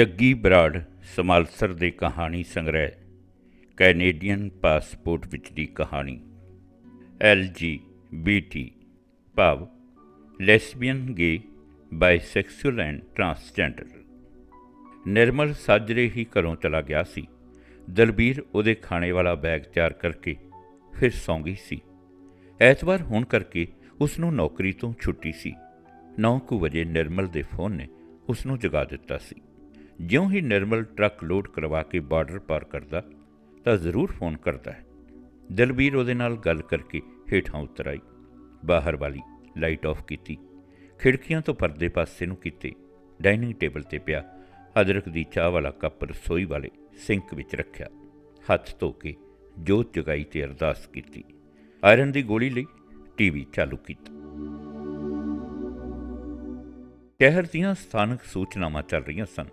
ਜੱਗੀ ਬਰਾੜ ਸਮਾਲਸਰ ਦੇ ਕਹਾਣੀ ਸੰਗ੍ਰਹਿ, ਕੈਨੇਡੀਅਨ ਪਾਸਪੋਰਟ ਵਿੱਚ ਦੀ ਕਹਾਣੀ। ਐਲ ਜੀ, ਬੀ ਟੀ, ਭਾਵ, ਲੈਸਬੀਅਨ, ਗੇ ਬਾਈਸੈਕਸੁਅਲ ਐਂਡ ਟਰਾਂਸਜੈਂਡਰ। ਨਿਰਮਲ ਸਾਜਰੇ ਹੀ ਘਰੋਂ ਚਲਾ ਗਿਆ ਸੀ। ਦਲਬੀਰ ਉਹਦੇ ਖਾਣੇ ਵਾਲਾ ਬੈਗ ਤਿਆਰ ਕਰਕੇ ਫਿਰ ਸੌਂ ਗਈ ਸੀ। ਐਤਵਾਰ ਹੋਣ ਕਰਕੇ ਉਸ ਨੂੰ ਨੌਕਰੀ ਤੋਂ ਛੁੱਟੀ ਸੀ। 9:00 ਵਜੇ ਨਿਰਮਲ ਦੇ ਫੋਨ ਨੇ ਉਸ ਨੂੰ ਜਗਾ ਦਿੱਤਾ ਸੀ। ਜਿਉਂ ਹੀ ਨਿਰਮਲ ਟਰੱਕ ਲੋਡ ਕਰਵਾ ਕੇ ਬਾਰਡਰ ਪਾਰ ਕਰਦਾ, ਤਾਂ ਜ਼ਰੂਰ ਫੋਨ ਕਰਦਾ ਹੈ। ਦਲਬੀਰ ਉਹਦੇ ਨਾਲ ਗੱਲ ਕਰਕੇ ਹੇਠਾਂ ਉਤਰ ਆਈ। ਬਾਹਰ ਵਾਲੀ ਲਾਈਟ ਆਫ ਕੀਤੀ। ਖਿੜਕੀਆਂ ਤੋਂ ਪਰਦੇ ਪਾਸੇ ਨੂੰ ਕੀਤੇ। ਡਾਈਨਿੰਗ ਟੇਬਲ ਤੇ ਪਿਆ ਅਦਰਕ ਦੀ ਚਾਹ ਵਾਲਾ ਕੱਪ ਰਸੋਈ ਵਾਲੇ ਸਿੰਕ ਵਿੱਚ ਰੱਖਿਆ। ਹੱਥ ਧੋ ਕੇ ਜੋਤ ਜਗਾਈ ਤੇ ਅਰਦਾਸ ਕੀਤੀ। ਆਇਰਨ ਦੀ ਗੋਲੀ ਲਈ ਟੀਵੀ ਚਾਲੂ ਕੀਤਾ। ਸ਼ਹਿਰ ਦੀਆਂ ਸਥਾਨਕ ਸੂਚਨਾਵਾਂ ਚੱਲ ਰਹੀਆਂ ਸਨ।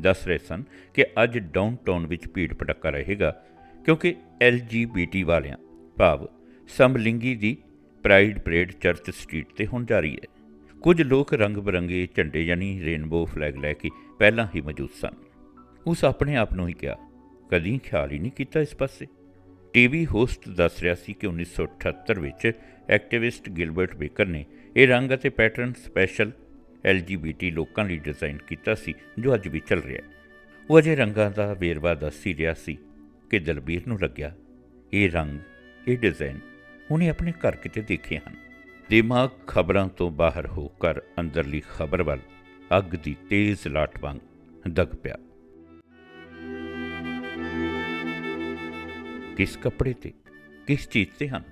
ਦੱਸ ਰਹੇ ਸਨ ਕਿ ਅੱਜ ਡਾਊਨਟਾਊਨ ਵਿੱਚ ਭੀੜ ਭੜੱਕਾ ਰਹੇਗਾ ਕਿਉਂਕਿ ਐਲਜੀਬੀਟੀ ਵਾਲਿਆਂ, ਭਾਵ ਸਮਲਿੰਗੀ ਦੀ ਪ੍ਰਾਈਡ ਪਰੇਡ ਚਰਚ ਸਟਰੀਟ ਤੇ ਹੁਣ ਜਾਰੀ ਹੈ। ਕੁਝ ਲੋਕ ਰੰਗ ਬਰੰਗੇ ਝੰਡੇ ਯਾਨੀ ਰੇਨਬੋ ਫਲੈਗ ਲੈ ਕੇ ਪਹਿਲਾਂ ਹੀ ਮੌਜੂਦ ਸਨ। ਉਸ ਆਪਣੇ ਆਪ ਨੂੰ ਹੀ ਕਿਹਾ, ਕਦੀ ਖਿਆਲ ਹੀ ਨਹੀਂ ਕੀਤਾ ਇਸ ਪਾਸੇ। ਟੀਵੀ ਹੋਸਟ ਦੱਸ ਰਿਹਾ ਸੀ ਕਿ 1978 ਵਿੱਚ ਐਕਟਿਵਿਸਟ ਗਿਲਬਰਟ ਬੇਕਰ ਨੇ ਇਹ ਰੰਗ ਅਤੇ ਪੈਟਰਨ ਸਪੈਸ਼ਲ ਐਲਜੀਬੀਟੀ ਲੋਕਾਂ ਲਈ ਡਿਜ਼ਾਈਨ ਕੀਤਾ ਸੀ, ਜੋ ਅੱਜ ਵੀ ਚੱਲ ਰਿਹਾ ਹੈ। ਉਹ ਅਜੇ ਰੰਗਾਂ ਦਾ ਵੇਰਵਾ ਦੱਸ ਹੀ ਰਿਹਾ ਸੀ ਕਿ ਦਲਬੀਰ ਨੂੰ ਲੱਗਿਆ, ਇਹ ਰੰਗ, ਇਹ ਡਿਜ਼ਾਈਨ ਉਹਨੇ ਆਪਣੇ ਘਰ ਕਿਤੇ ਦੇਖੇ ਹਨ। ਦਿਮਾਗ ਖਬਰਾਂ ਤੋਂ ਬਾਹਰ ਹੋ ਕਰ ਅੰਦਰਲੀ ਖਬਰ ਵੱਲ ਅੱਗ ਦੀ ਤੇਜ਼ ਲਾਟ ਵਾਂਗ ਦਗ ਪਿਆ। ਕਿਸ ਕੱਪੜੇ ਤੇ, ਕਿਸ ਚੀਜ਼ ਤੇ ਹਨ?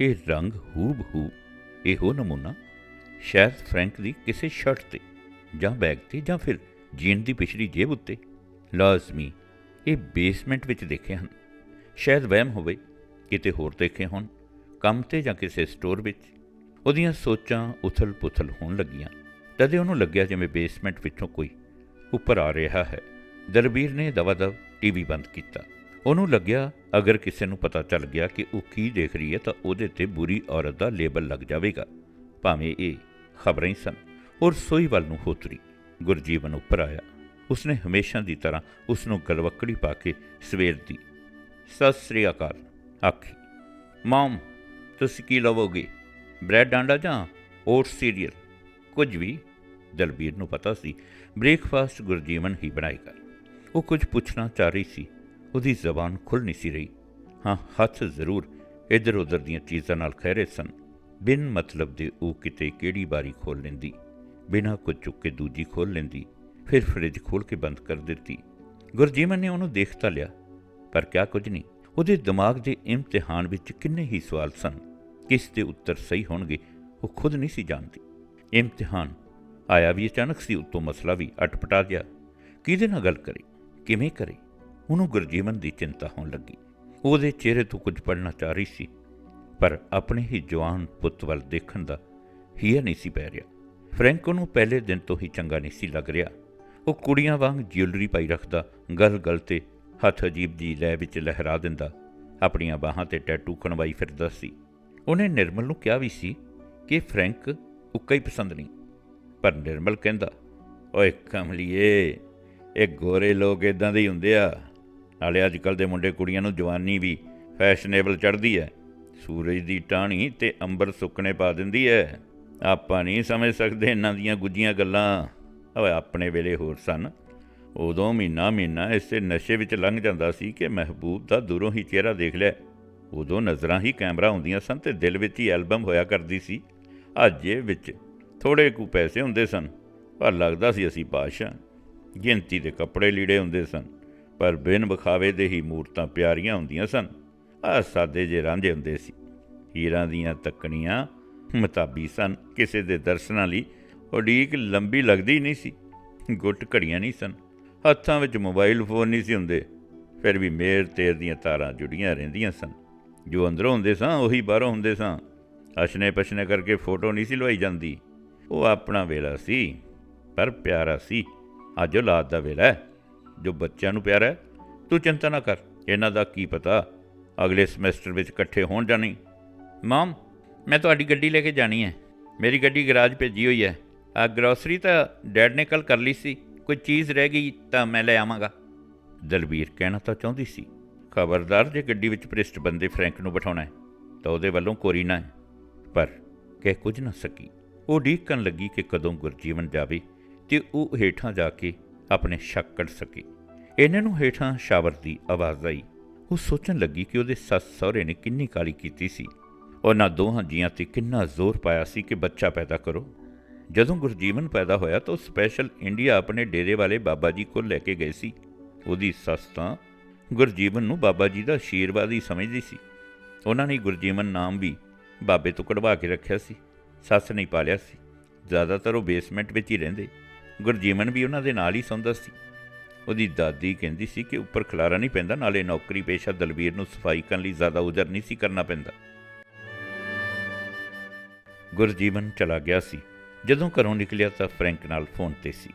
ਇਹ ਰੰਗ ਹੂਬ ਹੂ ਇਹੋ ਨਮੂਨਾ ਸ਼ਾਇਦ ਫਰੈਂਕ ਦੀ ਕਿਸੇ ਸ਼ਰਟ ਤੇ ਜਾਂ ਬੈਗ ਤੇ ਜਾਂ ਫਿਰ ਜੀਨ ਦੀ ਪਿਛਲੀ ਜੇਬ ਉੱਤੇ। ਲਾਜ਼ਮੀ ਇਹ ਬੇਸਮੈਂਟ ਵਿੱਚ ਦੇਖੇ ਹਨ। ਸ਼ਾਇਦ ਵਹਿਮ ਹੋਵੇ, ਕਿਤੇ ਹੋਰ ਦੇਖੇ ਹੋਣ, ਕੰਮ ਤੇ ਜਾਂ ਕਿਸੇ ਸਟੋਰ ਵਿੱਚ। ਉਹਦੀਆਂ ਸੋਚਾਂ ਉਥਲ-ਪੁਥਲ ਹੋਣ ਲੱਗੀਆਂ। ਤਦੇ ਉਹਨੂੰ ਲੱਗਿਆ ਜਿਵੇਂ ਬੇਸਮੈਂਟ ਵਿੱਚੋਂ ਕੋਈ ਉੱਪਰ ਆ ਰਿਹਾ ਹੈ। ਦਰਬੀਰ ਨੇ ਦਵਾ-ਦਵ ਟੀਵੀ ਬੰਦ ਕੀਤਾ। ਉਹਨੂੰ ਲੱਗਿਆ, ਅਗਰ ਕਿਸੇ ਨੂੰ ਪਤਾ ਚੱਲ ਗਿਆ ਕਿ ਉਹ ਕੀ ਦੇਖ ਰਹੀ ਹੈ ਤਾਂ ਉਹਦੇ ਤੇ ਬੁਰੀ ਔਰਤ ਦਾ ਲੇਬਲ ਲੱਗ ਜਾਵੇਗਾ। ਭਾਵੇਂ ਇਹ ਖਬਰਾਂ ਹੀ ਸਨ। ਔਰ ਸੋਈ ਵੱਲ ਨੂੰ ਹੋਤਰੀ ਗੁਰਜੀਵਨ ਉੱਪਰ ਆਇਆ। ਉਸਨੇ ਹਮੇਸ਼ਾ ਦੀ ਤਰ੍ਹਾਂ ਉਸ ਨੂੰ ਗਲਵੱਕੜੀ ਪਾ ਕੇ ਸਵੇਰ ਦੀ ਸਤਿ ਸ੍ਰੀ ਅਕਾਲ ਆਖੀ। ਮਮ, ਤੁਸੀਂ ਕੀ ਲਵੋਗੇ? ਬ੍ਰੈਡ ਆਂਡਾ ਜਾਂ ਓਟ ਸੀਰੀਅਲ? ਕੁਝ ਵੀ ਦਲਬੀਰ ਨੂੰ ਪਤਾ ਸੀ। ਬ੍ਰੇਕਫਾਸਟ ਗੁਰਜੀਵਨ ਹੀ ਬਣਾਏਗਾ ਉਹ ਕੁਝ ਪੁੱਛਣਾ ਚਾਹ ਰਹੀ ਸੀ। ਉਹਦੀ ਜ਼ਬਾਨ ਖੁੱਲ ਨਹੀਂ ਸੀ ਰਹੀ। ਹਾਂ, ਹੱਥ ਜ਼ਰੂਰ ਇੱਧਰ ਉੱਧਰ ਦੀਆਂ ਚੀਜ਼ਾਂ ਨਾਲ ਖਹਿਰੇ ਸਨ। ਬਿਨ ਮਤਲਬ ਦੇ ਉਹ ਕਿਤੇ ਕਿਹੜੀ ਬਾਰੀ ਖੋਲ ਲੈਂਦੀ? ਬਿਨਾਂ ਕੁਝ ਚੁੱਕ ਕੇ ਦੂਜੀ ਖੋਲ ਲੈਂਦੀ। ਫਿਰ ਫ੍ਰਿਜ ਖੋਲ ਕੇ ਬੰਦ ਕਰ ਦਿੱਤੀ। ਗੁਰਜੀਵਨ ਨੇ ਉਹਨੂੰ ਦੇਖ ਤਾਂ ਲਿਆ, ਪਰ ਕਿਆ ਕੁਝ ਨਹੀਂ। ਉਹਦੇ ਦਿਮਾਗ ਦੇ ਇਮਤਿਹਾਨ ਵਿੱਚ ਕਿੰਨੇ ਹੀ ਸਵਾਲ ਸਨ। ਕਿਸ ਦੇ ਉੱਤਰ ਸਹੀ ਹੋਣਗੇ, ਉਹ ਖੁਦ ਨਹੀਂ ਸੀ ਜਾਣਦੀ। ਇਮਤਿਹਾਨ ਆਇਆ ਵੀ ਅਚਾਨਕ ਸੀ, ਉਤੋਂ ਮਸਲਾ ਵੀ ਅਟਪਟਾ ਗਿਆ। ਕਿਹਦੇ ਨਾਲ ਗੱਲ ਕਰੇ? ਕਿਵੇਂ ਕਰੇ? ਉਹਨੂੰ ਗੁਰਜੀਵਨ ਦੀ ਚਿੰਤਾ ਹੋਣ ਲੱਗੀ। ਉਹਦੇ ਚਿਹਰੇ ਤੋਂ ਕੁਝ ਪੜਨਾ ਚਾਹ ਰਹੀ ਸੀ। ਪਰ ਆਪਣੇ ਹੀ ਜਵਾਨ ਪੁੱਤ ਵੱਲ ਦੇਖਣ ਦਾ ਹੀਆ ਨਹੀਂ ਸੀ ਪੈ ਰਿਹਾ। ਫਰੈਂਕ ਨੂੰ ਪਹਿਲੇ ਦਿਨ ਤੋਂ ਹੀ ਚੰਗਾ ਨਹੀਂ ਸੀ ਲੱਗ ਰਿਹਾ। ਉਹ ਕੁੜੀਆਂ ਵਾਂਗ ਜਿਊਲਰੀ ਪਾਈ ਰੱਖਦਾ ਗਲ ਗਲ ਤੇ ਹੱਥ ਅਜੀਬ ਜੀ ਲੈ ਵਿੱਚ ਲਹਿਰਾ ਦਿੰਦਾ, ਆਪਣੀਆਂ ਬਾਹਾਂ ਤੇ ਟੈਟੂ ਕਣਵਾਈ ਫਿਰਦਾ ਸੀ। ਉਹਨੇ ਨਿਰਮਲ ਨੂੰ ਕਿਹਾ ਵੀ ਸੀ ਕਿ ਫਰੈਂਕ ਉੱਕਾ ਹੀ ਪਸੰਦ ਨਹੀਂ। ਪਰ ਨਿਰਮਲ ਕਹਿੰਦਾ, ਓਏ ਕਮਲੀਏ, ਇਹ ਗੋਰੇ ਲੋਕ ਇਦਾਂ ਦੇ ਹੀ ਹੁੰਦੇ ਆ। ਨਾਲੇ ਅੱਜ ਕੱਲ ਦੇ ਮੁੰਡੇ ਕੁੜੀਆਂ ਨੂੰ ਜਵਾਨੀ ਵੀ ਫੈਸ਼ਨੇਬਲ ਚੜਦੀ ਹੈ। ਸੂਰਜ ਦੀ ਟਾਹਣੀ ਤੇ ਅੰਬਰ ਸੁੱਕਣੇ ਪਾ ਦਿੰਦੀ ਹੈ ਆਪਾਂ ਨਹੀਂ ਸਮਝ ਸਕਦੇ ਇਹਨਾਂ ਦੀਆਂ ਗੁੱਜੀਆਂ ਗੱਲਾਂ। ਓਏ, ਆਪਣੇ ਵੇਲੇ ਹੋਰ ਸਨ। ਉਦੋਂ ਮਹੀਨਾ ਮਹੀਨਾ ਇਸੇ ਨਸ਼ੇ ਵਿੱਚ ਲੰਘ ਜਾਂਦਾ ਸੀ ਕਿ ਮਹਿਬੂਬ ਦਾ ਦੂਰੋਂ ਹੀ ਚਿਹਰਾ ਦੇਖ ਲਿਆ। ਉਦੋਂ ਨਜ਼ਰਾਂ ਹੀ ਕੈਮਰਾ ਹੁੰਦੀਆਂ ਸਨ ਤੇ ਦਿਲ ਵਿੱਚ ਹੀ ਐਲਬਮ ਹੋਇਆ ਕਰਦੀ ਸੀ। ਅੱਜ ਇਹ ਵਿੱਚ ਥੋੜੇ ਕੁ ਪੈਸੇ ਹੁੰਦੇ ਸਨ, ਪਰ ਲੱਗਦਾ ਸੀ ਅਸੀਂ ਬਾਦਸ਼ਾਹ। ਗਿਣਤੀ ਦੇ ਕੱਪੜੇ ਲੀੜੇ ਹੁੰਦੇ ਸਨ, ਪਰ ਬਿਨ ਵਿਖਾਵੇ ਦੇ ਹੀ ਮੂਰਤਾਂ ਪਿਆਰੀਆਂ ਹੁੰਦੀਆਂ ਸਨ। ਆ ਸਾਦੇ ਜੇ ਰਾਂਝੇ ਹੁੰਦੇ ਸੀ। ਹੀਰਾਂ ਦੀਆਂ ਤੱਕਣੀਆਂ ਮਤਾਬੀ ਸਨ। ਕਿਸੇ ਦੇ ਦਰਸ਼ਨਾਂ ਲਈ ਉਡੀਕ ਲੰਬੀ ਲੱਗਦੀ ਨਹੀਂ ਸੀ। ਗੁੱਟ ਘੜੀਆਂ ਨਹੀਂ ਸਨ। ਹੱਥਾਂ ਵਿੱਚ ਮੋਬਾਈਲ ਫੋਨ ਨਹੀਂ ਸੀ ਹੁੰਦੇ। ਫਿਰ ਵੀ ਮੇਰ ਤੇਰ ਦੀਆਂ ਤਾਰਾਂ ਜੁੜੀਆਂ ਰਹਿੰਦੀਆਂ ਸਨ। ਜੋ ਅੰਦਰੋਂ ਹੁੰਦੇ ਸਾਂ, ਉਹੀ ਬਾਹਰੋਂ ਹੁੰਦੇ ਸਾਂ। ਅਸ਼ਨੇ ਪਛਨੇ ਕਰਕੇ ਫੋਟੋ ਨਹੀਂ ਸੀ ਲਵਾਈ ਜਾਂਦੀ। ਉਹ ਆਪਣਾ ਵੇਲਾ ਸੀ, ਪਰ ਪਿਆਰਾ ਸੀ। ਅੱਜ ਔਲਾਦ ਦਾ ਵੇਲਾ ਜੋ ਬੱਚਿਆਂ ਨੂੰ ਪਿਆਰਾ ਤੂੰ ਚਿੰਤਾ ਨਾ ਕਰ। ਇਹਨਾਂ ਦਾ ਕੀ ਪਤਾ? ਅਗਲੇ ਸਮੈਸਟਰ ਵਿੱਚ ਇਕੱਠੇ ਹੋਣ ਜਾਂ ਨਹੀਂ ਮਮ, ਮੈਂ ਤੁਹਾਡੀ ਗੱਡੀ ਲੈ ਕੇ ਜਾਣੀ ਹੈ। ਮੇਰੀ ਗੱਡੀ ਗਰਾਜ ਭੇਜੀ ਹੋਈ ਹੈ। ਆ ਗਰੋਸਰੀ ਤਾਂ ਡੈਡ ਨੇ ਕੱਲ ਕਰ ਲਈ ਸੀ। ਕੋਈ ਚੀਜ਼ ਰਹਿ ਗਈ ਤਾਂ ਮੈਂ ਲੈ ਆਵਾਂਗਾ। ਦਲਬੀਰ ਕਹਿਣਾ ਤਾਂ ਚਾਹੁੰਦੀ ਸੀ। ਖਬਰਦਾਰ ਜੇ ਗੱਡੀ ਵਿੱਚ ਪ੍ਰਿਸਟ ਬੰਦੇ ਫਰੈਂਕ ਨੂੰ ਬਿਠਾਉਣਾ ਹੈ, ਤਾਂ ਉਹਦੇ ਵੱਲੋਂ ਕੋਰੀ ਨਾ ਹੈ। ਪਰ ਕਹਿ ਕੁਝ ਨਾ ਸਕੀ। ਉਹ ਢੀਕਣ ਲੱਗੀ ਕਿ ਕਦੋਂ ਗੁਰਜੀਵਨ ਜਾਵੇ ਤੇ ਉਹ ਹੇਠਾਂ ਜਾ ਕੇ ਆਪਣੇ ਸ਼ੱਕ ਕੱਢ ਸਕੇ। ਇਹਨਾਂ ਨੂੰ ਹੇਠਾਂ ਸ਼ਾਵਰ ਦੀ ਆਵਾਜ਼ ਆਈ। ਉਹ ਸੋਚਣ ਲੱਗੀ ਕਿ ਉਹਦੇ ਸੱਸ ਸਹੁਰੇ ਨੇ ਕਿੰਨੀ ਕਾਲੀ ਕੀਤੀ ਸੀ। ਉਹਨਾਂ ਦੋਹਾਂ ਜੀਆਂ ਤੇ ਕਿੰਨਾ ਜ਼ੋਰ ਪਾਇਆ ਸੀ ਕਿ ਬੱਚਾ ਪੈਦਾ ਕਰੋ। ਜਦੋਂ ਗੁਰਜੀਵਨ ਪੈਦਾ ਹੋਇਆ ਤਾਂ ਉਹ ਸਪੈਸ਼ਲ ਇੰਡੀਆ ਆਪਣੇ ਡੇਰੇ ਵਾਲੇ ਬਾਬਾ ਜੀ ਕੋਲ ਲੈ ਕੇ ਗਏ ਸੀ। ਉਹਦੀ ਸੱਸ ਤਾਂ ਗੁਰਜੀਵਨ ਨੂੰ ਬਾਬਾ ਜੀ ਦਾ ਆਸ਼ੀਰਵਾਦ ਹੀ ਸਮਝਦੀ ਸੀ। ਉਹਨਾਂ ਨੇ ਗੁਰਜੀਵਨ ਨਾਮ ਵੀ ਬਾਬੇ ਤੋਂ ਕਢਵਾ ਕੇ ਰੱਖਿਆ ਸੀ। ਸੱਸ ਨਹੀਂ ਪਾਲਿਆ ਸੀ। ਜ਼ਿਆਦਾਤਰ ਉਹ ਬੇਸਮੈਂਟ ਵਿੱਚ ਹੀ ਰਹਿੰਦੇ। ਗੁਰਜੀਵਨ ਵੀ ਉਹਨਾਂ ਦੇ ਨਾਲ ਹੀ ਸੌਂਦਾ ਸੀ। ਉਹਦੀ ਦਾਦੀ ਕਹਿੰਦੀ ਸੀ ਕਿ ਉੱਪਰ ਖਲਾਰਾ ਨਹੀਂ ਪੈਂਦਾ, ਨਾਲੇ ਨੌਕਰੀ ਪੇਸ਼ਾ ਦਲਵੀਰ ਨੂੰ ਸਫ਼ਾਈ ਕਰਨ ਲਈ ਜ਼ਿਆਦਾ ਉਜਰ ਨਹੀਂ ਸੀ ਕਰਨਾ ਪੈਂਦਾ। ਗੁਰਜੀਵਨ ਚਲਾ ਗਿਆ ਸੀ। ਜਦੋਂ ਘਰੋਂ ਨਿਕਲਿਆ ਤਾਂ ਫਰੈਂਕ ਨਾਲ ਫੋਨ ਤੇ ਸੀ।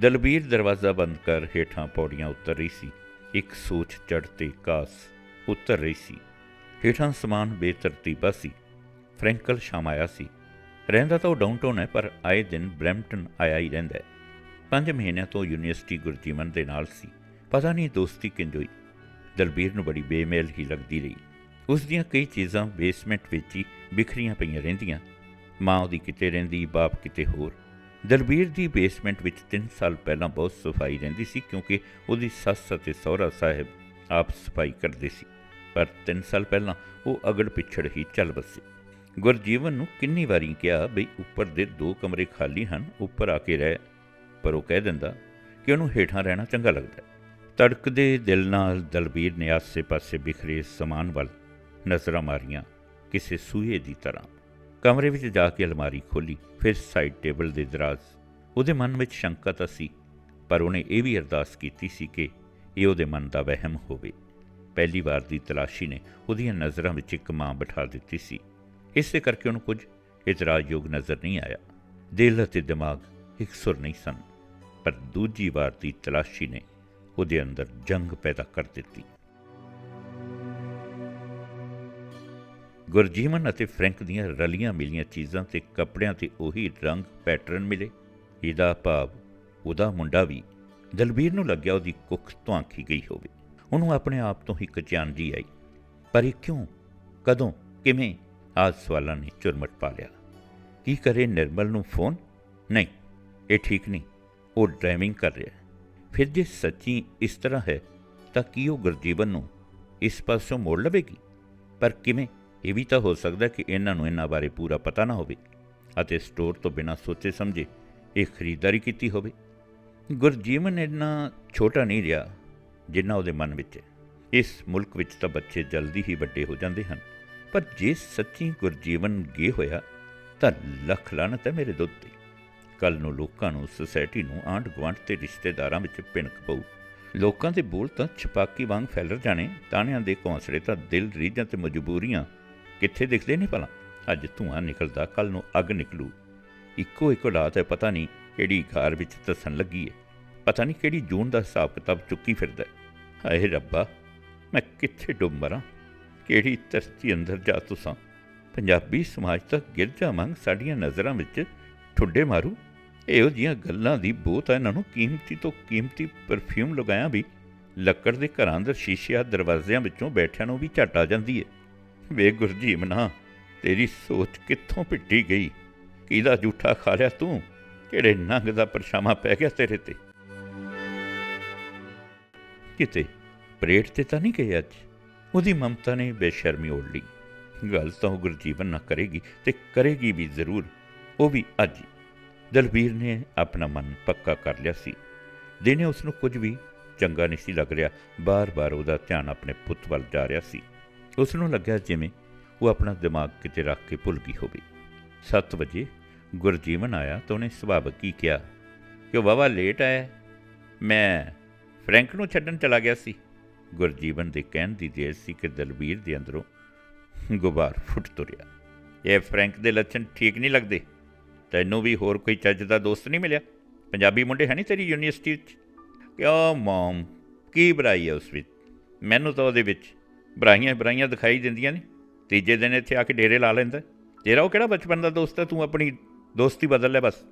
ਦਲਬੀਰ ਦਰਵਾਜ਼ਾ ਬੰਦ ਕਰ ਹੇਠਾਂ ਪੌੜੀਆਂ ਉਤਰ ਰਹੀ ਸੀ। ਇੱਕ ਸੋਚ ਚੜ ਤੇ ਕਾਸ ਉਤਰ ਰਹੀ ਸੀ। ਹੇਠਾਂ ਸਮਾਨ ਬੇਤਰਤੀਬਾ ਸੀ। ਫਰੈਂਕਲ ਸ਼ਾਮ ਆਇਆ ਸੀ। ਰਹਿੰਦਾ ਤਾਂ ਉਹ ਡਾਊਨਟਾਊਨ ਹੈ, ਪਰ ਆਏ ਦਿਨ ਬ੍ਰੈਂਪਟਨ ਆਇਆ ਹੀ ਰਹਿੰਦਾ ਹੈ। ਪੰਜ ਮਹੀਨਿਆਂ ਤੋਂ ਯੂਨੀਵਰਸਿਟੀ ਗੁਰਜੀਵਨ ਦੇ ਨਾਲ ਸੀ। ਪਤਾ ਨਹੀਂ ਦੋਸਤੀ ਕਿੰਜ ਹੋਈ। ਦਲਬੀਰ ਨੂੰ ਬੜੀ ਬੇਮੇਲ ਹੀ ਲੱਗਦੀ ਰਹੀ। ਉਸ ਦੀਆਂ ਕਈ ਚੀਜ਼ਾਂ ਬੇਸਮੈਂਟ ਵਿੱਚ ਹੀ ਬਿਖਰੀਆਂ ਪਈਆਂ ਰਹਿੰਦੀਆਂ। ਮਾਂ ਉਹਦੀ ਕਿਤੇ ਰਹਿੰਦੀ, ਬਾਪ ਕਿਤੇ ਹੋਰ। ਦਲਬੀਰ ਦੀ ਬੇਸਮੈਂਟ ਵਿੱਚ 3 ਸਾਲ ਪਹਿਲਾਂ ਬਹੁਤ ਸਫ਼ਾਈ ਰਹਿੰਦੀ ਸੀ ਕਿਉਂਕਿ ਉਹਦੀ ਸੱਸ ਅਤੇ ਸਹੁਰਾ ਸਾਹਿਬ ਆਪ ਸਫ਼ਾਈ ਕਰਦੇ ਸੀ। ਪਰ 3 ਸਾਲ ਪਹਿਲਾਂ ਉਹ ਅਗੜ ਪਿਛੜ ਹੀ ਚੱਲ ਬਸੇ ਗੁਰਜੀਵਨ ਨੂੰ ਕਿੰਨੀ ਵਾਰੀ ਕਿਹਾ, ਬਈ ਉੱਪਰ ਦੇ ਦੋ ਕਮਰੇ ਖਾਲੀ ਹਨ, ਉੱਪਰ ਆ ਕੇ ਰਹਿ। ਪਰ ਉਹ ਕਹਿ ਦਿੰਦਾ ਕਿ ਉਹਨੂੰ ਹੇਠਾਂ ਰਹਿਣਾ ਚੰਗਾ ਲੱਗਦਾ ਤੜਕਦੇ ਦਿਲ ਨਾਲ ਦਲਬੀਰ ਨੇ ਆਸੇ-ਪਾਸੇ ਬਿਖਰੇ ਸਮਾਨ ਵੱਲ ਨਜ਼ਰਾਂ ਮਾਰੀਆਂ ਕਿਸੇ ਸੂਹੇ ਦੀ ਤਰ੍ਹਾਂ। ਕਮਰੇ ਵਿੱਚ ਜਾ ਕੇ ਅਲਮਾਰੀ ਖੋਲੀ ਫਿਰ ਸਾਈਡ ਟੇਬਲ ਦੇ ਦਰਾਜ਼। ਉਹਦੇ ਮਨ ਵਿੱਚ ਸ਼ੰਕਾ ਤਾਂ ਸੀ, ਪਰ ਉਹਨੇ ਇਹ ਵੀ ਅਰਦਾਸ ਕੀਤੀ ਸੀ ਕਿ ਇਹ ਉਹਦੇ ਮਨ ਦਾ ਵਹਿਮ ਹੋਵੇ। ਪਹਿਲੀ ਵਾਰ ਦੀ ਤਲਾਸ਼ੀ ਨੇ ਉਹਦੀਆਂ ਨਜ਼ਰਾਂ ਵਿੱਚ ਇੱਕ ਮਾਂ ਬਿਠਾ ਦਿੱਤੀ ਸੀ। ਇਸੇ ਕਰਕੇ ਉਹਨੂੰ ਕੁਝ ਇਤਰਾਜ਼ਯੋਗ ਨਜ਼ਰ ਨਹੀਂ ਆਇਆ। ਦਿਲ ਅਤੇ ਦਿਮਾਗ ਇੱਕ ਸੁਰ ਨਹੀਂ ਸਨ, ਪਰ ਦੂਜੀ ਵਾਰ ਦੀ ਤਲਾਸ਼ੀ ਨੇ ਉਹਦੇ ਅੰਦਰ ਜੰਗ ਪੈਦਾ ਕਰ ਦਿੱਤੀ। ਗੁਰਜੀਵਨ ਅਤੇ ਫਰੈਂਕ ਦੀਆਂ ਰਲੀਆਂ ਮਿਲੀਆਂ ਚੀਜ਼ਾਂ ਤੇ ਕੱਪੜਿਆਂ ਤੇ ਉਹੀ ਰੰਗ ਪੈਟਰਨ ਮਿਲੇ। ਇਹਦਾ ਭਾਵ ਉਹਦਾ ਮੁੰਡਾ ਵੀ ਦਲਬੀਰ ਨੂੰ ਲੱਗਿਆ ਉਹਦੀ ਕੁੱਖ ਧੁਆਂਖੀ ਗਈ ਹੋਵੇ। ਉਹਨੂੰ ਆਪਣੇ ਆਪ ਤੋਂ ਹੀ ਕਚਾਨ ਜੀ ਆਈ, ਪਰ ਇਹ ਕਿਉਂ? ਕਦੋਂ? ਕਿਵੇਂ? ਆਜ ਸਵਾਲਾਂ ਨੇ ਚੁਰਮਟ ਪਾ ਲਿਆ। ਕੀ ਕਰੇ ਨਿਰਮਲ ਨੂੰ ਫੋਨ? ਨਹੀਂ ਇਹ ਠੀਕ ਨਹੀਂ। ਉਹ ਡਰਾਈਵਿੰਗ ਕਰ ਰਿਹਾ ਹੈ। ਫਿਰ ਜੇ ਸੱਚੀ ਇਸ ਤਰ੍ਹਾਂ ਹੈ, ਤਾਂ ਕੀ ਉਹ ਗੁਰਜੀਵਨ ਨੂੰ ਇਸ ਪਾਸੋਂ ਮੋੜ ਲਵੇਗੀ? ਪਰ ਕਿਵੇਂ? ਇਹ ਵੀ ਤਾਂ ਹੋ ਸਕਦਾ ਕਿ ਇਹਨਾਂ ਨੂੰ ਇਹਨਾਂ ਬਾਰੇ ਪੂਰਾ ਪਤਾ ਨਾ ਹੋਵੇ ਅਤੇ ਸਟੋਰ ਤੋਂ ਬਿਨਾਂ ਸੋਚੇ ਸਮਝੇ ਇਹ ਖਰੀਦਦਾਰੀ ਕੀਤੀ ਹੋਵੇ। ਗੁਰਜੀਵਨ ਇੰਨਾ ਛੋਟਾ ਨਹੀਂ ਰਿਹਾ ਜਿੰਨਾ ਉਹਦੇ ਮਨ ਵਿੱਚ ਹੈ। ਇਸ ਮੁਲਕ ਵਿੱਚ ਤਾਂ ਬੱਚੇ ਜਲਦੀ ਹੀ ਵੱਡੇ ਹੋ ਜਾਂਦੇ ਹਨ। ਪਰ ਜੇ ਸੱਚੀ ਗੁਰਜੀਵਨ ਗੇ ਹੋਇਆ, ਤਾਂ ਲੱਖ ਲਾਨਤ ਹੈ ਮੇਰੇ ਦੁੱਧ ਤੇ। ਕੱਲ ਨੂੰ ਲੋਕਾਂ ਨੂੰ ਸੁਸਾਇਟੀ ਨੂੰ ਆਂਢ ਗੁਆਂਢ ਤੇ ਰਿਸ਼ਤੇਦਾਰਾਂ ਵਿੱਚ ਭਿਣਕ ਪਊ। ਲੋਕਾਂ ਦੇ ਬੋਲ ਤਾਂ ਛਪਾਕੀ ਵਾਂਗ ਫੈਲਰ ਜਾਣੇ, ਤਾਣਿਆਂ ਦੇ ਘੌਂਸਲੇ ਤਾਂ ਦਿਲ ਰੀਝਾਂ ਤੇ ਮਜਬੂਰੀਆਂ। ਕਿੱਥੇ ਦਿਖਦੇ ਨੇ ਭਲਾ? ਅੱਜ ਧੂਆਂ ਨਿਕਲਦਾ, ਕੱਲ ਨੂੰ ਅੱਗ ਨਿਕਲੂ। ਇੱਕੋ ਇੱਕ ਰਾਤ ਹੈ, ਪਤਾ ਨਹੀਂ ਕਿਹੜੀ ਘਰ ਵਿੱਚ ਤਸਣ ਲੱਗੀ ਹੈ ਪਤਾ ਨਹੀਂ ਕਿਹੜੀ ਜੂਨ ਦਾ ਹਿਸਾਬ ਕਿਤਾਬ ਚੁੱਕੀ ਫਿਰਦਾ ਹੈ। ਹਾਏ ਰੱਬਾ, ਮੈਂ ਕਿੱਥੇ ਡੁੱਬ ਮਰਾਂ? ਕਿਹੜੀ ਧਰਤੀ ਅੰਦਰ ਜਾ ਤੁਸਾਂ? ਪੰਜਾਬੀ ਸਮਾਜ ਤਾਂ ਗਿਰਜਾ ਮੰਗ ਸਾਡੀਆਂ ਨਜ਼ਰਾਂ ਵਿੱਚ ਠੁੱਡੇ ਮਾਰੂ। ਇਹੋ ਜੀਆਂ ਗੱਲਾਂ ਦੀ ਬਹੁਤ ਹੈ ਇਹਨਾਂ ਨੂੰ ਕੀਮਤੀ ਤੋਂ ਕੀਮਤੀ ਪਰਫਿਊਮ ਲਗਾਇਆ ਵੀ ਲੱਕੜ ਦੇ ਘਰਾਂ ਅੰਦਰ ਸ਼ੀਸ਼ਿਆਂ ਦਰਵਾਜ਼ਿਆਂ ਵਿੱਚੋਂ ਬੈਠਿਆਂ ਨੂੰ ਵੀ ਝਟ ਆ ਜਾਂਦੀ ਹੈ ਵੇ ਗੁਰਜੀਵਨਾ ਤੇਰੀ ਸੋਚ ਕਿੱਥੋਂ ਪਿੱਟੀ ਗਈ? ਕਿਹਦਾ ਝੂਠਾ ਖਾ ਲਿਆ ਤੂੰ? ਕਿਹੜੇ ਨੰਗ ਦਾ ਪਰਛਾਵਾਂ ਪੈ ਗਿਆ ਤੇਰੇ ਤੇ? ਕਿਤੇ ਪਰੇਡ ਤੇ ਤਾਂ ਨਹੀਂ ਗਏ ਅੱਜ? ਉਹਦੀ ਮਮਤਾ ਨੇ ਬੇਸ਼ਰਮੀ ਓੜ ਲਈ। ਗੱਲ ਤਾਂ ਉਹ ਗੁਰਜੀਵਨ ਨਾ ਕਰੇਗੀ ਤੇ ਕਰੇਗੀ ਵੀ ਜ਼ਰੂਰ। ਉਹ ਵੀ ਅੱਜ ਹੀ। ਦਲਬੀਰ ਨੇ ਆਪਣਾ ਮਨ ਪੱਕਾ ਕਰ ਲਿਆ ਸੀ। ਦਿਨੇ ਉਸ ਨੂੰ ਕੁਝ ਵੀ ਚੰਗਾ ਨਹੀਂ ਸੀ ਲੱਗ ਰਿਹਾ। ਬਾਰ-ਬਾਰ ਉਹਦਾ ਧਿਆਨ ਆਪਣੇ ਪੁੱਤ ਵੱਲ ਜਾ ਰਿਹਾ ਸੀ। ਉਸ ਨੂੰ ਲੱਗਿਆ ਜਿਵੇਂ ਉਹ ਆਪਣਾ ਦਿਮਾਗ ਕਿਤੇ ਰੱਖ ਕੇ ਭੁੱਲ ਗਈ ਹੋਵੇ। 7 ਵਜੇ ਗੁਰਜੀਵਨ ਆਇਆ ਤਾਂ ਉਹਨੇ ਸੁਭਾਵਕ ਹੀ ਕਿਹਾ ਕਿ ਉਹ ਵਾਵਾ ਲੇਟ ਆਇਆ? ਮੈਂ ਫਰੈਂਕ ਨੂੰ ਛੱਡਣ ਚਲਾ ਗਿਆ ਸੀ। ਗੁਰਜੀਵਨ ਦੇ ਕਹਿਣ ਦੀ ਦੇਰ ਸੀ ਕਿ ਦਲਬੀਰ ਦੇ ਅੰਦਰੋਂ ਗੁਬਾਰ ਫੁੱਟ ਤੁਰਿਆ। ਇਹ ਫਰੈਂਕ ਦੇ ਲੱਛਣ ਠੀਕ ਨਹੀਂ ਲੱਗਦੇ? ਤੈਨੂੰ ਵੀ ਹੋਰ ਕੋਈ ਚੱਜ ਦਾ ਦੋਸਤ ਨਹੀਂ ਮਿਲਿਆ? ਪੰਜਾਬੀ ਮੁੰਡੇ ਹੈ ਨਹੀਂ ਤੇਰੀ ਯੂਨੀਵਰਸਿਟੀ ਵਿੱਚ? ਕਿਉਂ ਮਮ, ਕੀ ਬੁਰਾਈ ਹੈ ਉਸ ਵਿੱਚ? ਮੈਨੂੰ ਤਾਂ ਉਹਦੇ ਵਿੱਚ ਬੁਰਾਈਆਂ ਹੀ ਦਿਖਾਈ ਦਿੰਦੀਆਂ ਨੇ। ਤੀਜੇ ਦਿਨ ਇੱਥੇ ਆ ਕੇ ਡੇਰੇ ਲਾ ਲੈਂਦਾ। ਤੇਰਾ ਉਹ ਕਿਹੜਾ ਬਚਪਨ ਦਾ ਦੋਸਤ ਹੈ ਤੂੰ ਆਪਣੀ ਦੋਸਤੀ ਬਦਲ ਲੈ ਬਸ।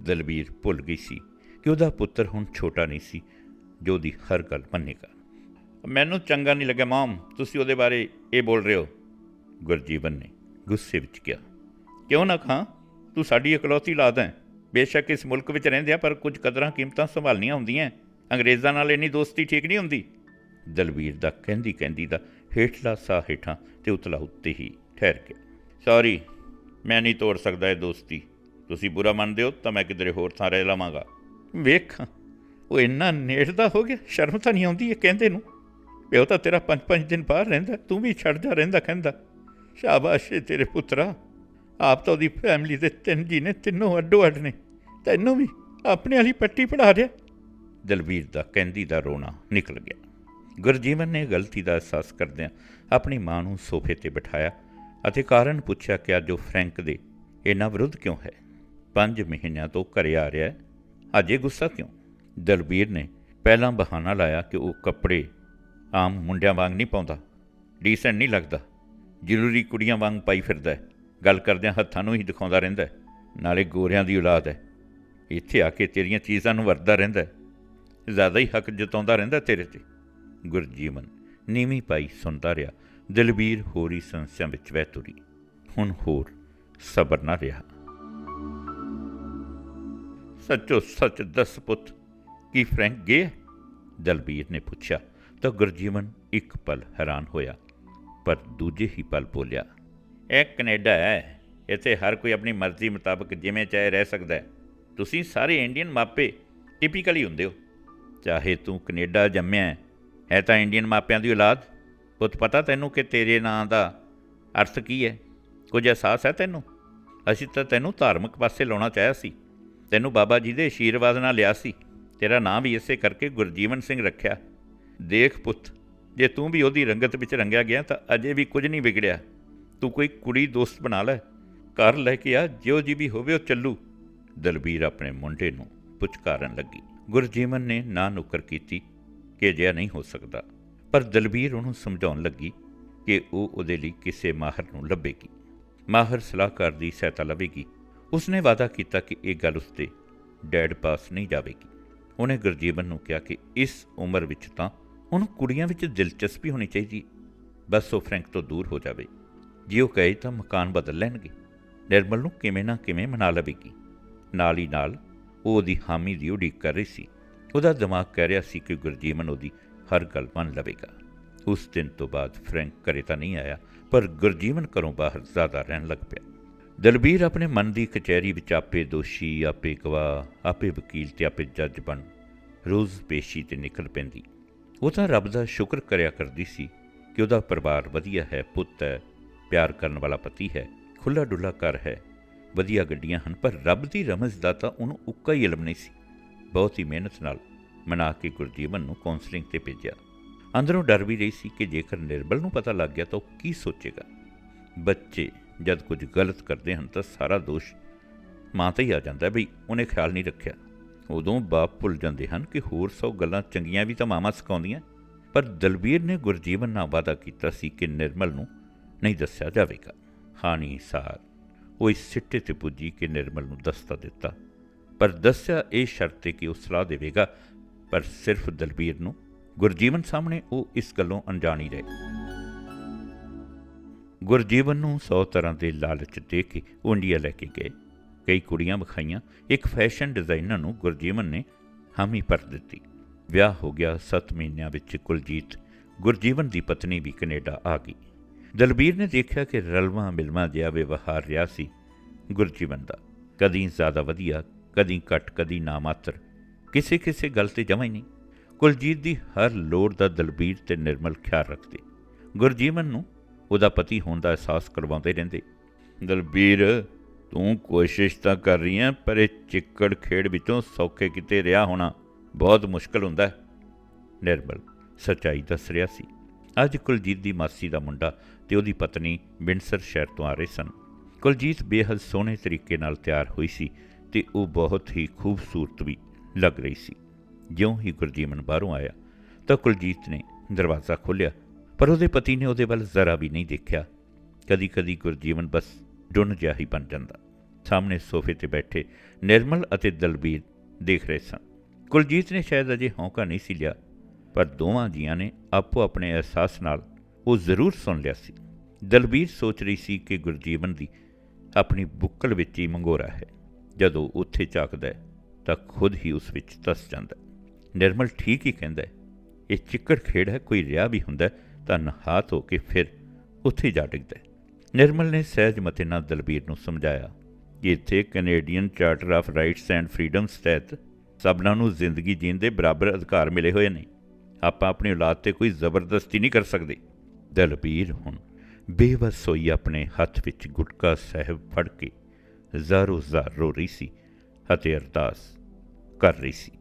ਦਲਬੀਰ ਭੁੱਲ ਗਈ ਸੀ ਕਿ ਉਹਦਾ ਪੁੱਤਰ ਹੁਣ ਛੋਟਾ ਨਹੀਂ ਸੀ, ਜੋ ਉਹਦੀ ਹਰ ਗੱਲ ਮੰਨੇਗਾ। ਮੈਨੂੰ ਚੰਗਾ ਨਹੀਂ ਲੱਗਿਆ, ਮਾਮ, ਤੁਸੀਂ ਉਹਦੇ ਬਾਰੇ ਇਹ ਬੋਲ ਰਹੇ ਹੋ? ਗੁਰਜੀਵਨ ਨੇ ਗੁੱਸੇ ਵਿੱਚ ਕਿਹਾ। ਕਿਉਂ ਨਾ ਖਾਂ? ਤੂੰ ਸਾਡੀ ਇਕਲੌਤੀ ਲਾਦ ਹੈ। ਬੇਸ਼ੱਕ ਇਸ ਮੁਲਕ ਵਿੱਚ ਰਹਿੰਦੇ ਆ, ਪਰ ਕੁਝ ਕਦਰਾਂ ਕੀਮਤਾਂ ਸੰਭਾਲਣੀਆਂ ਹੁੰਦੀਆਂ ਅੰਗਰੇਜ਼ਾਂ ਨਾਲ ਇੰਨੀ ਦੋਸਤੀ ਠੀਕ ਨਹੀਂ ਹੁੰਦੀ। ਦਲਵੀਰ ਦਾ ਕਹਿੰਦੀ ਕਹਿੰਦੀ ਦਾ ਹੇਠਲਾ ਸਾਹ ਹੇਠਾਂ ਤੇ ਉਤਲਾ ਉੱਤੇ ਹੀ ਠਹਿਰ ਗਿਆ। ਸੌਰੀ ਮੈਂ ਨਹੀਂ ਤੋੜ ਸਕਦਾ ਇਹ ਦੋਸਤੀ। ਤੁਸੀਂ ਬੁਰਾ ਮੰਨਦੇ ਹੋ, ਤਾਂ ਮੈਂ ਕਿਧਰੇ ਹੋਰ ਥਾਂ ਰਹਿ ਲਵਾਂਗਾ। ਵੇਖ, ਉਹ ਇੰਨਾ ਨੇੜਦਾ ਹੋ ਗਿਆ, ਸ਼ਰਮ ਤਾਂ ਨਹੀਂ ਆਉਂਦੀ ਇਹ ਕਹਿੰਦੇ ਨੂੰ। ਪਿਓ ਤਾਂ ਤੇਰਾ ਪੰਜ ਪੰਜ ਦਿਨ ਬਾਹਰ ਰਹਿੰਦਾ, ਤੂੰ ਵੀ ਛੱਡ ਜਾ ਰਹਿੰਦਾ ਕਹਿੰਦਾ ਸ਼ਾਬਾਸ਼ ਤੇਰੇ ਪੁੱਤਰਾ। ਆਪ ਤਾਂ ਉਹਦੀ ਫੈਮਿਲੀ ਦੇ ਤਿੰਨ ਜੀ ਨੇ ਤਿੰਨੋਂ ਅੱਡੋ ਅੱਡ ਨੇ। ਤੈਨੂੰ ਵੀ ਆਪਣੇ ਵਾਲੀ ਪੱਟੀ ਪੜਾ ਰਿਹਾ ਦਲਵੀਰ ਦਾ ਕਹਿੰਦੀ ਦਾ ਰੋਣਾ ਨਿਕਲ ਗਿਆ। ਗੁਰਜੀਵਨ ਨੇ ਗਲਤੀ ਦਾ ਅਹਿਸਾਸ ਕਰਦਿਆਂ ਆਪਣੀ ਮਾਂ ਨੂੰ ਸੋਫੇ ਤੇ ਬਿਠਾਇਆ ਅਤੇ ਕਾਰਨ ਪੁੱਛਿਆ ਕਿ ਅੱਜ ਉਹ ਫਰੈਂਕ ਦੇ ਇਹਨਾਂ ਵਿਰੁੱਧ ਕਿਉਂ ਹੈ? ਪੰਜ ਮਹੀਨਿਆਂ ਤੋਂ ਘਰੇ ਆ ਰਿਹਾ ਹੈ। ਅਜੇ ਗੁੱਸਾ ਕਿਉਂ? ਦਲਬੀਰ ਨੇ ਪਹਿਲਾਂ ਬਹਾਨਾ ਲਾਇਆ ਕਿ ਉਹ ਕੱਪੜੇ ਆਮ ਮੁੰਡਿਆਂ ਵਾਂਗ ਨਹੀਂ ਪਾਉਂਦਾ। ਡੀਸੈਂਟ ਨਹੀਂ ਲੱਗਦਾ। ਜ਼ਰੂਰੀ ਕੁੜੀਆਂ ਵਾਂਗ ਪਾਈ ਫਿਰਦਾ ਹੈ। ਗੱਲ ਕਰਦਿਆਂ ਹੱਥਾਂ ਨੂੰ ਹੀ ਦਿਖਾਉਂਦਾ ਰਹਿੰਦਾ ਨਾਲੇ ਗੋਰਿਆਂ ਦੀ ਔਲਾਦ ਹੈ। ਇੱਥੇ ਆ ਕੇ ਤੇਰੀਆਂ ਚੀਜ਼ਾਂ ਨੂੰ ਵਰਤਦਾ ਰਹਿੰਦਾ ਜ਼ਿਆਦਾ ਹੀ ਹੱਕ ਜਤਾਉਂਦਾ ਰਹਿੰਦਾ ਤੇਰੇ ਤੇ। ਗੁਰਜੀਵਨ ਨੀਵੀਂ ਪਾਈ ਸੁਣਦਾ ਰਿਹਾ। ਦਿਲਬੀਰ ਹੋਰੀ ਸੰਸਿਆ ਵਿੱਚ ਵਹਿ ਤੁਰੀ। ਹੁਣ ਹੋਰ ਸਬਰ ਨਾ ਰਿਹਾ। ਸੱਚੋ ਸੱਚ ਦੱਸ ਪੁੱਤ, ਕੀ ਫਰੈਂਕ ਗਿਆ ਦਲਬੀਰ ਨੇ ਪੁੱਛਿਆ ਤਾਂ ਗੁਰਜੀਵਨ ਇੱਕ ਪਲ ਹੈਰਾਨ ਹੋਇਆ, ਪਰ ਦੂਜੇ ਹੀ ਪਲ ਬੋਲਿਆ ਇਹ ਕੈਨੇਡਾ ਹੈ। ਇੱਥੇ ਹਰ ਕੋਈ ਆਪਣੀ ਮਰਜ਼ੀ ਮੁਤਾਬਕ ਜਿਵੇਂ ਚਾਹੇ ਰਹਿ ਸਕਦਾ ਹੈ। ਤੁਸੀਂ ਸਾਰੇ ਇੰਡੀਅਨ ਮਾਪੇ ਟਿਪੀਕਲੀ ਹੁੰਦੇ ਹੋ। ਚਾਹੇ ਤੂੰ ਕੈਨੇਡਾ ਜੰਮਿਆ ਹੈ, ਹੈ ਤਾਂ ਇੰਡੀਅਨ ਮਾਪਿਆਂ ਦੀ ਔਲਾਦ। ਪੁੱਤ ਪਤਾ ਤੈਨੂੰ ਕਿ ਤੇਰੇ ਨਾਂ ਦਾ ਅਰਥ ਕੀ ਹੈ? ਕੁਝ ਅਹਿਸਾਸ ਹੈ ਤੈਨੂੰ? ਅਸੀਂ ਤਾਂ ਤੈਨੂੰ ਧਾਰਮਿਕ ਪਾਸੇ ਲਾਉਣਾ ਚਾਹਿਆ ਸੀ। ਤੈਨੂੰ ਬਾਬਾ ਜੀ ਦੇ ਆਸ਼ੀਰਵਾਦ ਨਾਲ ਲਿਆ ਸੀ। ਤੇਰਾ ਨਾਂ ਵੀ ਇਸੇ ਕਰਕੇ ਗੁਰਜੀਵਨ ਸਿੰਘ ਰੱਖਿਆ। ਦੇਖ ਪੁੱਤ ਜੇ ਤੂੰ ਵੀ ਉਹਦੀ ਰੰਗਤ ਵਿੱਚ ਰੰਗਿਆ ਗਿਆ ਤਾਂ ਅਜੇ ਵੀ ਕੁਝ ਨਹੀਂ ਵਿਗੜਿਆ। ਤੂੰ ਕੋਈ ਕੁੜੀ ਦੋਸਤ ਬਣਾ ਲੈ, ਘਰ ਲੈ ਕੇ ਆ, ਜਿਉ ਜੀ ਵੀ ਹੋਵੇ ਉਹ ਚੱਲੂ। ਦਲਬੀਰ ਆਪਣੇ ਮੁੰਡੇ ਨੂੰ ਪੁਚਕਾਰਨ ਲੱਗੀ। ਗੁਰਜੀਵਨ ਨੇ ਨਾ ਨੁਕਰ ਕੀਤੀ ਕਿ ਅਜਿਹਾ ਨਹੀਂ ਹੋ ਸਕਦਾ। ਪਰ ਦਲਬੀਰ ਉਹਨੂੰ ਸਮਝਾਉਣ ਲੱਗੀ ਕਿ ਉਹ ਉਹਦੇ ਲਈ ਕਿਸੇ ਮਾਹਰ ਨੂੰ ਲੱਭੇਗੀ। ਮਾਹਰ ਸਲਾਹਕਾਰ ਦੀ ਸਹਾਇਤਾ ਲਵੇਗੀ। ਉਸਨੇ ਵਾਅਦਾ ਕੀਤਾ ਕਿ ਇਹ ਗੱਲ ਉਸਦੇ ਡੈਡ ਪਾਸ ਨਹੀਂ ਜਾਵੇਗੀ। ਉਹਨੇ ਗੁਰਜੀਵਨ ਨੂੰ ਕਿਹਾ ਕਿ ਇਸ ਉਮਰ ਵਿੱਚ ਤਾਂ ਉਹਨੂੰ ਕੁੜੀਆਂ ਵਿੱਚ ਦਿਲਚਸਪੀ ਹੋਣੀ ਚਾਹੀਦੀ। ਬਸ ਉਹ ਫਰੈਂਕ ਤੋਂ ਦੂਰ ਹੋ ਜਾਵੇ। ਜੇ ਉਹ ਕਹੇ ਤਾਂ ਮਕਾਨ ਬਦਲ ਲੈਣਗੇ। ਨਿਰਮਲ ਨੂੰ ਕਿਵੇਂ ਨਾ ਕਿਵੇਂ ਮਨਾ ਲਵੇਗੀ। ਨਾਲ ਹੀ ਨਾਲ ਉਹ ਉਹਦੀ ਹਾਮੀ ਦੀ ਉਡੀਕ ਕਰ ਰਹੀ ਸੀ। ਉਹਦਾ ਦਿਮਾਗ ਕਹਿ ਰਿਹਾ ਸੀ ਕਿ ਗੁਰਜੀਵਨ ਉਹਦੀ ਹਰ ਗੱਲ ਮੰਨ ਲਵੇਗਾ। ਉਸ ਦਿਨ ਤੋਂ ਬਾਅਦ ਫਰੈਂਕ ਘਰੇ ਤਾਂ ਨਹੀਂ ਆਇਆ, ਪਰ ਗੁਰਜੀਵਨ ਘਰੋਂ ਬਾਹਰ ਜ਼ਿਆਦਾ ਰਹਿਣ ਲੱਗ ਪਿਆ। ਦਲਬੀਰ ਆਪਣੇ ਮਨ ਦੀ ਕਚਹਿਰੀ ਵਿੱਚ ਆਪੇ ਦੋਸ਼ੀ, ਆਪੇ ਗਵਾਹ, ਆਪੇ ਵਕੀਲ ਤੇ ਆਪੇ ਜੱਜ ਬਣ ਰੋਜ਼ ਪੇਸ਼ੀ ਤੇ ਨਿਕਲ ਪੈਂਦੀ। ਉਹ ਤਾਂ ਰੱਬ ਦਾ ਸ਼ੁਕਰ ਕਰਿਆ ਕਰਦੀ ਸੀ ਕਿ ਉਹਦਾ ਪਰਿਵਾਰ ਵਧੀਆ ਹੈ, ਪੁੱਤ ਹੈ ਪਿਆਰ ਕਰਨ ਵਾਲਾ ਪਤੀ ਹੈ ਖੁੱਲਾ ਡੁੱਲਾ ਘਰ ਹੈ, ਵਧੀਆ ਗੱਡੀਆਂ ਹਨ, ਪਰ ਰੱਬ ਦੀ ਰਮਜ਼ ਦਾ ਤਾਂ ਉਹਨੂੰ ਉੱਕਾ ਹੀ ਇਲਮ ਨਹੀਂ ਸੀ। ਬਹੁਤ ਹੀ ਮਿਹਨਤ ਨਾਲ ਮਨਾ ਕੇ ਗੁਰਜੀਵਨ ਨੂੰ ਕਾਉਂਸਲਿੰਗ ਤੇ ਭੇਜਿਆ। ਅੰਦਰੋਂ ਡਰ ਵੀ ਰਹੀ ਸੀ ਕਿ ਜੇਕਰ ਨਿਰਬਲ ਨੂੰ ਪਤਾ ਲੱਗ ਗਿਆ ਤਾਂ ਉਹ ਕੀ ਸੋਚੇਗਾ। ਬੱਚੇ ਜਦ ਕੁਝ ਗਲਤ ਕਰਦੇ ਹਨ ਤਾਂ ਸਾਰਾ ਦੋਸ਼ ਮਾਂ ਤੇ ਹੀ ਆ ਜਾਂਦਾ ਬਈ ਉਹਨੇ ਖਿਆਲ ਨਹੀਂ ਰੱਖਿਆ। ਉਦੋਂ ਬਾਪ ਭੁੱਲ ਜਾਂਦੇ ਹਨ ਕਿ ਹੋਰ ਸੌ ਗੱਲਾਂ ਚੰਗੀਆਂ ਵੀ ਤਾਂ ਮਾਮਾ ਸਿਖਾਉਂਦੀਆਂ। ਪਰ ਦਲਬੀਰ ਨੇ ਗੁਰਜੀਵਨ ਨਾਲ ਵਾਅਦਾ ਕੀਤਾ ਸੀ ਕਿ ਨਿਰਮਲ ਨੂੰ ਨਹੀਂ ਦੱਸਿਆ ਜਾਵੇਗਾ। ਹਾਨੀ ਸਾਰ। ਉਹ ਇਸ ਸਿੱਟੇ ਤੇ ਪੁੱਜੀ ਕਿ ਨਿਰਮਲ ਨੂੰ ਦੱਸਤਾ ਦਿੱਤਾ। ਪਰ ਦੱਸਿਆ ਇਹ ਸ਼ਰਤ ਤੇ ਕਿ ਉਹ ਸਲਾਹ ਦੇਵੇਗਾ, ਪਰ ਸਿਰਫ ਦਲਬੀਰ ਨੂੰ। ਗੁਰਜੀਵਨ ਸਾਹਮਣੇ ਉਹ ਇਸ ਗੱਲੋਂ ਅਣਜਾਣੀ ਰਹੇ। ਗੁਰਜੀਵਨ ਨੂੰ 100 ਤਰ੍ਹਾਂ ਦੇ ਲਾਲਚ ਦੇ ਕੇ ਉਹ ਇੰਡੀਆ ਲੈ ਕੇ ਗਏ। ਕਈ ਕੁੜੀਆਂ ਵਿਖਾਈਆਂ। ਇੱਕ ਫੈਸ਼ਨ ਡਿਜ਼ਾਈਨਰ ਨੂੰ ਗੁਰਜੀਵਨ ਨੇ ਹਾਮੀ ਭਰ ਦਿੱਤੀ। ਵਿਆਹ ਹੋ ਗਿਆ 7 ਮਹੀਨਿਆਂ ਵਿੱਚ ਕੁਲਜੀਤ। ਗੁਰਜੀਵਨ ਦੀ ਪਤਨੀ ਵੀ ਕੈਨੇਡਾ ਆ ਗਈ। ਦਲਬੀਰ ਨੇ ਦੇਖਿਆ ਕਿ ਰਲਵਾ ਮਿਲਵਾ ਜਿਹਾ ਵਿਵਹਾਰ ਰਿਹਾ ਸੀ। ਗੁਰਜੀਵਨ ਦਾ ਕਦੀ ਜ਼ਿਆਦਾ ਵਧੀਆ, ਕਦੀ ਘੱਟ, ਕਦੀ ਨਾ ਮਾਤਰ ਕਿਸੇ ਕਿਸੇ ਗੱਲ ਤੇ ਜਮਾ ਹੀ ਨਹੀਂ। ਕੁਲਜੀਤ ਦੀ ਹਰ ਲੋੜ ਦਾ ਦਲਬੀਰ ਤੇ ਨਿਰਮਲ ਖਿਆਲ ਰੱਖਦੇ। ਗੁਰਜੀਵਨ ਨੂੰ ਉਹਦਾ ਪਤੀ ਹੋਣ ਦਾ ਅਹਿਸਾਸ ਕਰਵਾਉਂਦੇ ਰਹਿੰਦੇ। ਦਲਬੀਰ, ਤੂੰ ਕੋਸ਼ਿਸ਼ ਤਾਂ ਕਰ ਰਹੀ ਹੈ, ਪਰ ਇਹ ਚਿੱਕੜ ਖੇੜ ਵਿੱਚੋਂ ਸੌਖੇ ਕਿਤੇ ਰਿਹਾ ਹੋਣਾ ਬਹੁਤ ਮੁਸ਼ਕਲ ਹੁੰਦਾ ਹੈ। ਨਿਰਮਲ ਸੱਚਾਈ ਦੱਸ ਰਿਹਾ ਸੀ। ਅੱਜ ਕੁਲਜੀਤ ਦੀ ਮਾਸੀ ਦਾ ਮੁੰਡਾ ਤੇ ਉਹਦੀ ਪਤਨੀ ਬਿੰਸਰ ਸ਼ਹਿਰ ਤੋਂ ਆ ਰਹੇ ਸਨ। ਕੁਲਜੀਤ ਬੇਹੱਦ ਸੋਹਣੇ ਤਰੀਕੇ ਨਾਲ ਤਿਆਰ ਹੋਈ ਸੀ ਤੇ ਉਹ ਬਹੁਤ ਹੀ ਖੂਬਸੂਰਤ ਵੀ ਲੱਗ ਰਹੀ ਸੀ। ਜਿਉਂ ਹੀ ਗੁਰਜੀਵਨ ਬਾਹਰੋਂ ਆਇਆ ਤਾਂ ਕੁਲਜੀਤ ਨੇ ਦਰਵਾਜ਼ਾ ਖੋਲ੍ਹਿਆ, ਪਰ ਉਹਦੇ ਪਤੀ ਨੇ ਉਹਦੇ ਵੱਲ ਜ਼ਰਾ ਵੀ ਨਹੀਂ ਦੇਖਿਆ। ਕਦੀ-ਕਦੀ ਗੁਰਜੀਵਨ ਬਸ ਡੁੰਨ ਜਿਹਾ ਹੀ ਬਣ ਜਾਂਦਾ। ਸਾਹਮਣੇ ਸੋਫੇ ਤੇ ਬੈਠੇ ਨਿਰਮਲ ਅਤੇ ਦਲਬੀਰ ਦੇਖ ਰਹੇ ਸਨ। ਕੁਲਜੀਤ ਨੇ ਸ਼ਾਇਦ ਅਜੇ ਹੌਂਕਾ ਨਹੀਂ ਸੀ ਲਿਆ, ਪਰ ਦੋਵਾਂ ਜੀਆਂ ਨੇ ਆਪੋ ਆਪਣੇ ਅਹਿਸਾਸ ਨਾਲ ਉਹ ਜ਼ਰੂਰ ਸੁਣ ਲਿਆ ਸੀ। ਦਲਬੀਰ ਸੋਚ ਰਹੀ ਸੀ ਕਿ ਗੁਰਜੀਵਨ ਦੀ ਆਪਣੀ ਬੁੱਕਲ ਵਿੱਚ ਹੀ ਮੰਗੋਰਾ ਹੈ। ਜਦੋਂ ਉੱਥੇ ਚਾਕਦਾ ਹੈ, ਤਾਂ ਖੁਦ ਹੀ ਉਸ ਵਿੱਚ ਤਸ ਜਾਂਦਾ ਨਿਰਮਲ ਠੀਕ ਹੀ ਕਹਿੰਦਾ ਇਹ ਚਿੱਕੜ ਖੇੜ ਹੈ, ਕੋਈ ਰਿਆ ਵੀ ਹੁੰਦਾ ਤਾਂ ਨਹਾਤ ਹੋ ਕੇ ਫਿਰ ਉੱਥੇ ਜਾ ਡਿੱਗਦਾ ਨਿਰਮਲ ਨੇ ਸਹਿਜ ਮਤੇ ਨਾਲ ਦਲਬੀਰ ਨੂੰ ਸਮਝਾਇਆ, ਕਿ ਇੱਥੇ Canadian charter of rights and freedoms ਤਹਿਤ ਸਭਨਾਂ ਨੂੰ ਜ਼ਿੰਦਗੀ ਜੀਣ ਦੇ ਬਰਾਬਰ ਅਧਿਕਾਰ ਮਿਲੇ ਹੋਏ ਨੇ। ਆਪਾਂ ਆਪਣੀ ਔਲਾਦ ਤੇ ਕੋਈ ਜ਼ਬਰਦਸਤੀ ਨਹੀਂ ਕਰ ਸਕਦੇ। ਦਲਬੀਰ ਹੁਣ। ਬੇਵਸ ਹੋਈ ਆਪਣੇ ਹੱਥ ਵਿੱਚ ਗੁਟਕਾ ਸਾਹਿਬ ਫੜ ਕੇ ਜ਼ਾਰੋ ਜ਼ਾਰ ਰੋ ਰਹੀ ਸੀ ਅਤੇ ਅਰਦਾਸ ਕਰ ਰਹੀ ਸੀ।